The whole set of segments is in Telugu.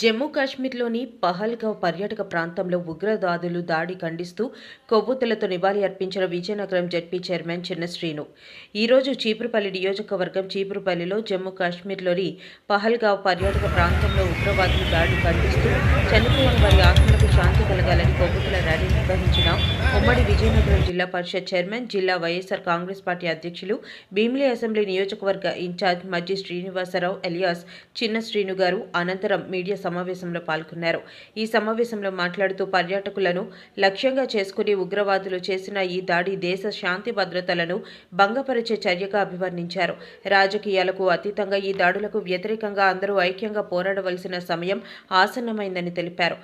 జమ్మూ కాశ్మీర్లోని పహల్గావ్ పర్యాటక ప్రాంతంలో ఉగ్రవాదులు దాడి ఖండిస్తూ కొవ్వొత్తులతో నివాళి అర్పించిన విజయనగరం జడ్పీ చైర్మన్ చిన్న శ్రీను. ఈరోజు చీపురుపల్లి నియోజకవర్గం చీపురుపల్లిలో జమ్మూ కాశ్మీర్లోని పహల్గావ్ పర్యాటక ప్రాంతంలో ఉగ్రవాదులు దాడి ఖండిస్తూ చనిపోయిన వారి ప్రజలకు శాంతి కలగాలని కొవ్వొత్తుల ర్యాలీ నిర్వహించిన ఉమ్మడి విజయనగరం జిల్లా పరిషత్ చైర్మన్ జిల్లా వైఎస్ఆర్ కాంగ్రెస్ పార్టీ అధ్యక్షులు భీమిలి అసెంబ్లీ నియోజకవర్గ ఇన్ఛార్జ్ మజ్జి శ్రీనివాసరావు ఎలియాస్ చిన్న శ్రీను గారు అనంతరం మీడియా సమావేశంలో పాల్గొన్నారు. ఈ సమావేశంలో మాట్లాడుతూ పర్యాటకులను లక్ష్యంగా చేసుకుని ఉగ్రవాదులు చేసిన ఈ దాడి దేశ శాంతి భద్రతలను భంగపరిచే చర్యగా అభివర్ణించారు. రాజకీయాలకు అతీతంగా ఈ దాడులకు వ్యతిరేకంగా అందరూ ఐక్యంగా పోరాడవలసిన సమయం ఆసన్నమైందని తెలిపారు.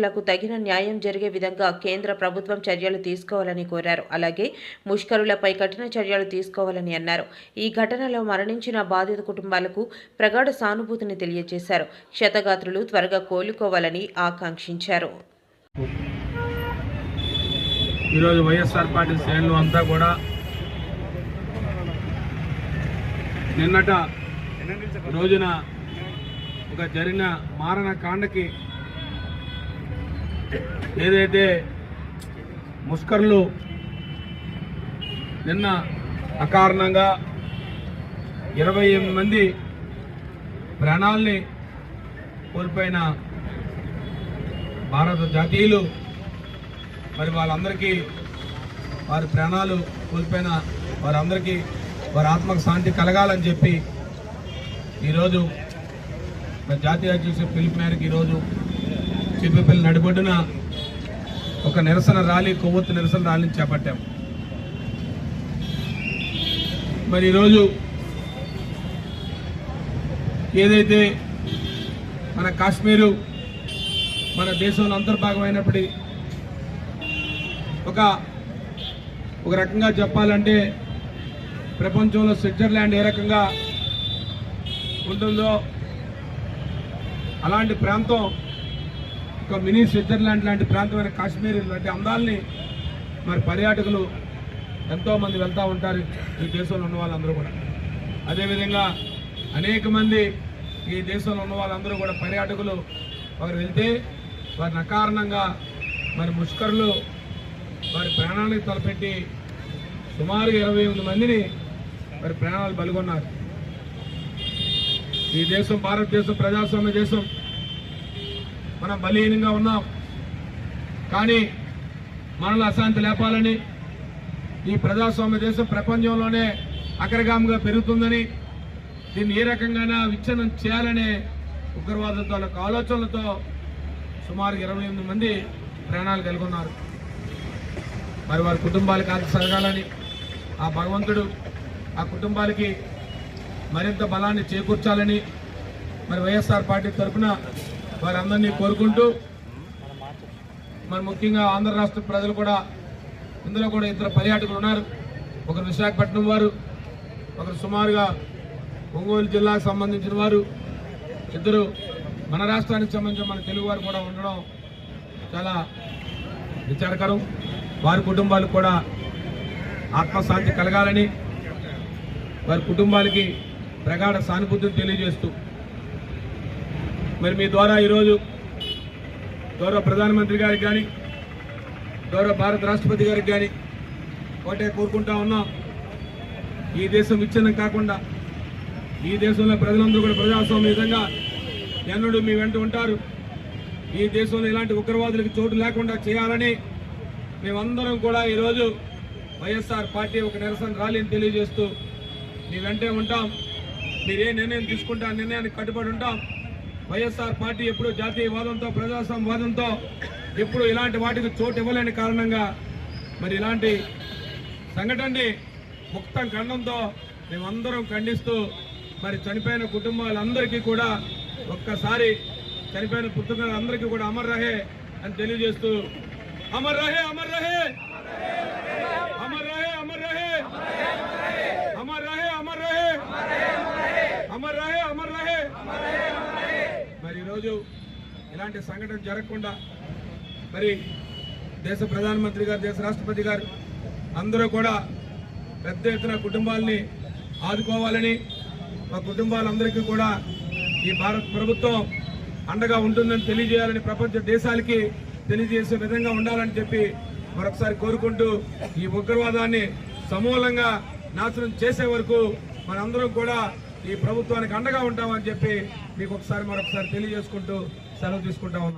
బాధితులకు తగిన న్యాయం జరిగే విధంగా కేంద్ర ప్రభుత్వం చర్యలు తీసుకోవాలని కోరారు. అలాగే ముష్కరులపై కఠిన చర్యలు తీసుకోవాలని అన్నారు. ఈ ఘటనలో మరణించిన బాధిత కుటుంబాలకు ప్రగాఢ సానుభూతిని తెలియజేశారు. క్షతగాత్రులు త్వరగా కోలుకోవాలని ఆకాంక్షించారు. ఈరోజు వైఎస్ఆర్ పార్టీ శ్రేణులు అంతా కూడా నిన్నట రోజున ఒక జరిగిన మారణ కాండకి ఏదైతే ముష్కర్లు నిన్న అకారణంగా ఇరవై ఎనిమిది మంది ప్రాణాల్ని కోల్పోయిన భారత జాతీయులు మరి వాళ్ళందరికీ వారి ప్రాణాలు కోల్పోయిన వారందరికీ వారి ఆత్మకు శాంతి కలగాలని చెప్పి ఈరోజు జాతీయ అధ్యక్షుడు పిలుపు మేరకు ఈరోజు చిప్పపల్లి నడిబొడ్డున ఒక నిరసన ర్యాలీ కొవ్వొత్తు నిరసన ర్యాలీని చేపట్టాం. మరి ఈరోజు ఏదైతే మన కాశ్మీరు మన దేశంలో అంతర్భాగమైనప్పటి ఒక ఒక రకంగా చెప్పాలంటే ప్రపంచంలో స్విట్జర్లాండ్ ఏ రకంగా ఉంటుందో అలాంటి ప్రాంతం ఒక మినీ స్విట్జర్లాండ్ లాంటి ప్రాంతమైన కాశ్మీర్ లాంటి అందాలని మరి పర్యాటకులు ఎంతోమంది వెళ్తూ ఉంటారు ఈ దేశంలో ఉన్న వాళ్ళందరూ కూడా. అదేవిధంగా అనేక మంది ఈ దేశంలో ఉన్న వాళ్ళందరూ కూడా పర్యాటకులు వారు వెళ్తే వారిని అకారణంగా మరి ముష్కరులు వారి ప్రాణాలకు తలపెట్టి సుమారు ఇరవై ఎనిమిది మందిని మరి ప్రాణాలు బలిగొన్నారు. ఈ దేశం భారతదేశం ప్రజాస్వామ్య దేశం మనం బలహీనంగా ఉన్నాం. కానీ మనలో అశాంతి లేపాలని ఈ ప్రజాస్వామ్య దేశం ప్రపంచంలోనే అగ్రగామిగా పెరుగుతుందని దీన్ని ఏ రకంగానే విచ్ఛిన్నం చేయాలనే ఉగ్రవాదంతో ఆలోచనలతో సుమారు ఇరవై ఎనిమిది మంది ప్రాణాలు కలుగున్నారు. మరి వారి కుటుంబాలకు ఆర్థిక సరగాలని ఆ భగవంతుడు ఆ కుటుంబాలకి మరింత బలాన్ని చేకూర్చాలని మరి వైఎస్ఆర్ పార్టీ తరఫున వారందరినీ కోరుకుంటూ మరి ముఖ్యంగా ఆంధ్ర రాష్ట్ర ప్రజలు కూడా ఇందులో కూడా ఇద్దరు పర్యాటకులు ఉన్నారు. ఒకరు విశాఖపట్నం వారు ఒకరు సుమారుగా ఒంగోలు జిల్లాకు సంబంధించిన వారు ఇద్దరు మన రాష్ట్రానికి సంబంధించిన మన తెలుగు వారు కూడా ఉండడం చాలా విచారకరం. వారి కుటుంబాలకు కూడా ఆత్మశాంతి కలగాలని వారి కుటుంబాలకి ప్రగాఢ సానుభూతిని తెలియజేస్తూ మరి మీ ద్వారా ఈరోజు గౌరవ ప్రధానమంత్రి గారికి కానీ గౌరవ భారత రాష్ట్రపతి గారికి కానీ ఒకటే కోరుకుంటా ఉన్నాం ఈ దేశం విచ్ఛిన్నం కాకుండా ఈ దేశంలో ప్రజలందరూ కూడా ప్రజాస్వామ్య విధంగా ఎన్నడూ మీ వెంట ఉంటారు. ఈ దేశంలో ఇలాంటి ఉగ్రవాదులకు చోటు లేకుండా చేయాలని మేమందరం కూడా ఈరోజు వైఎస్ఆర్ పార్టీ ఒక నిరసన ర్యాలీని తెలియజేస్తూ మీ వెంటే ఉంటాం. మీరు ఏ నిర్ణయం తీసుకుంటే ఆ నిర్ణయానికి కట్టుబడి ఉంటాం. వైఎస్ఆర్ పార్టీ ఎప్పుడు జాతీయవాదంతో ప్రజాస్వామ్యవాదంతో ఎప్పుడు ఇలాంటి వాటికి చోటు ఇవ్వలేని కారణంగా మరి ఇలాంటి సంఘటనని ముక్తం ఖండంతో మేమందరం ఖండిస్తూ మరి చనిపోయిన కుటుంబాలందరికీ కూడా ఒక్కసారి చనిపోయిన పుట్టుకలందరికీ కూడా అమర్ రహే అని తెలియజేస్తూ అమర్ రహే అమర్ రహే అమర్ రహే అమర్ రహే అమర్ రహే అమర్ రహే అమర్ రహే అమర్ రహే మరి ఈరోజు ఇలాంటి సంఘటన జరగకుండా మరి దేశ ప్రధానమంత్రి గారు దేశ రాష్ట్రపతి గారు అందరూ కూడా పెద్ద ఎత్తున కుటుంబాలని ఆదుకోవాలని మా కుటుంబాలందరికీ కూడా ఈ భారత ప్రభుత్వం అండగా ఉంటుందని తెలియజేయాలని ప్రపంచ దేశాలకి తెలియజేసే విధంగా ఉండాలని చెప్పి మరొకసారి కోరుకుంటూ ఈ ఉగ్రవాదాన్ని సమూలంగా నాశనం చేసే వరకు మనందరం కూడా ఈ ప్రభుత్వానికి అండగా ఉంటామని చెప్పి మీకు ఒకసారి మరొకసారి తెలియజేసుకుంటూ సెలవు తీసుకుంటా ఉన్నాం.